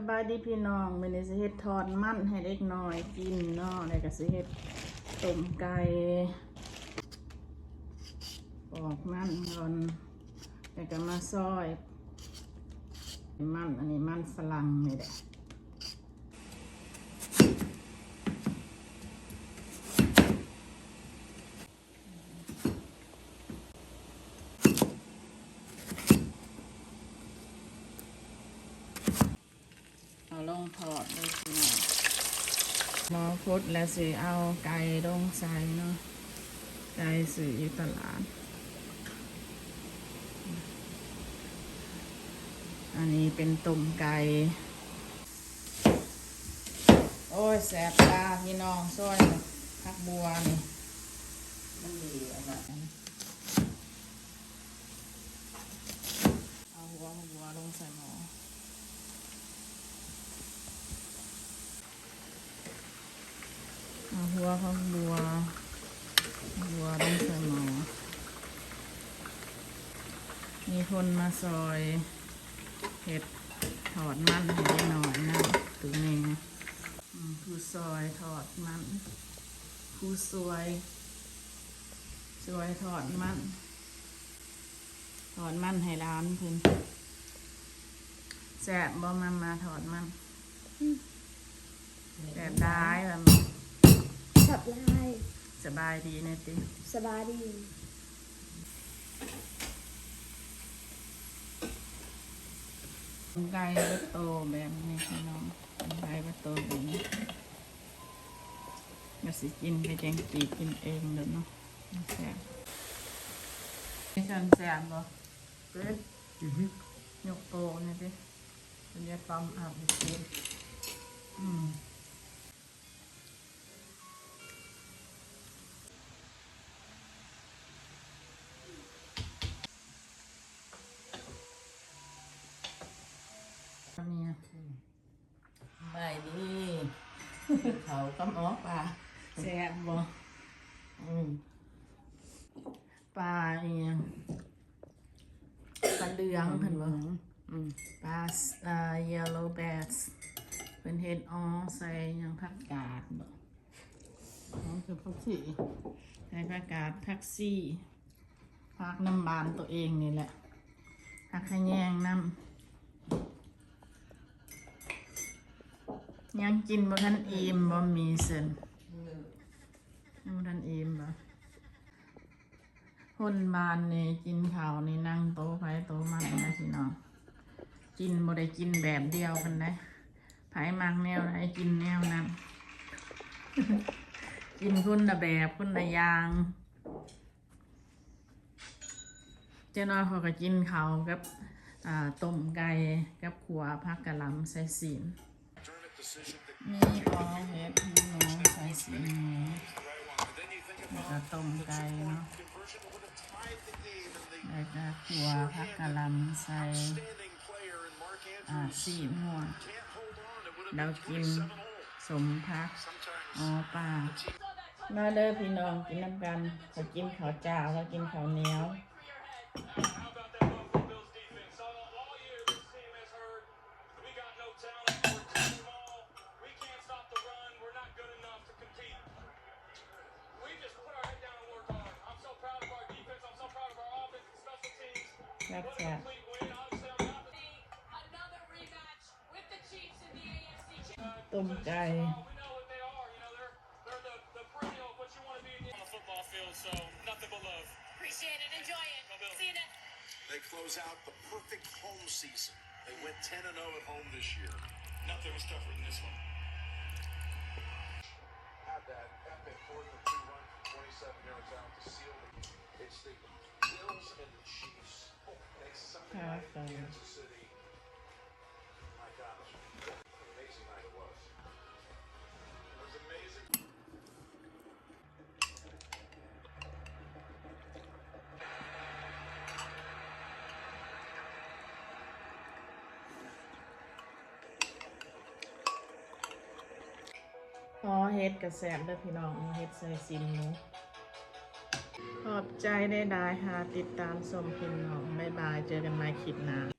สบายดีพี่น้องมื้อนี้สิเฮ็ดทอดมันให้เด็กน้อยกินเนาะแล้วก็สิเฮ็ดต้มไก่ปอกมันก่อนแล้วก็มาซอยมันอันนี้มันฝรั่งนี่แหละ องทอดเลยพี่น้องหมอพุดแล้วสิเอาไก่ลงใส่เนาะไก่ซื้อยู่ตลาด อันนี้เป็นตุ่มไก่ โอ้ย แสบตาพี่น้องซ้อยพักบัวนี่มันดีอะไรเอาหัวบัวลงใส่หมอเอา หัวพักบัว บัวลงใส่หมอ มีคนมาซอยเห็ดถอดมันให้ได้หน่อยนะตัวนี้อืมผู้ซอยถอดมัน ผู้สวยสวยถอดมันถอดมันให้ร้านเพิ่นแสบบ่มามาถอดมันแสบได้แบบ ขับไล่สบายดีเนติสบายดีไก่ก็โตแบบนี้พี่น้องไก่ก็โตแบบนี้มาสิกินไปแจงกีกินเองเลยเนาะแสบนี่ฉันแสบบ่เป็นยกโตนี่ดิเป็นยาปั๊มอาบให้กิ นอืมอันนี้ไปดีเขาก็หมอปลาแสบบ่อืมปลาอีหยังปลาเดืองเพิ่นบ่อืมปลาเอ่อ yellow bass เป็นเฮ็ดออใส่หยังผักกาดบ่อ๋อคือผักชีใส่ผักกาดผักซี่ผักน้ำบานตัวเองนี่แหละผักขะแยงน้ำ ยังกินบ่ทันอิ่มบ่มีเส้นยังบ่ทันอิ่มบ่คนบานนี่กินข้าวนี่นั่งโต๊ะไผโต๊ะมันนะพี่น้องกินบ่ได้กินแบบเดียวกันได้ไผมักแนวไหนกินแนวนั้นกินคนละแบบคนละอย่างเจ้าน้อยเขาก็กินข้าวกับต้มไก่กับขัวผักกะหล่ำใส่สีน มีออเห็ดมีหมูใส่สีหมูแล้วก็ต้มไก่เนาะแล้วก็ขัวผักกะหล่ำใส่อ่าสีหัวเรากินสมพักอ๋อป่ามาเด้อพี่น้องกินน้ำกันเขากินข้าวจ้าแล้วกินข้าวเหนียว on the football so nothing but love. Appreciate it. Enjoy it. See you next. They close out the perfect home season. They went 10 and 0 at home this year. Nothing was tougher than this one. Had that epic fourth and two run from 27 yards out to seal the It's the Bills and the Chiefs. Kansas City. My gosh, what an amazing night it was. It was amazing. พอเฮ็ดกระแสบเด้อพี่น้องเฮ็ดใส่ซิมหนู ขอบใจได้ได้ค่ะติดตามชมพินหองบ๊ายบาย เจอกันใหม่คลิปหน้า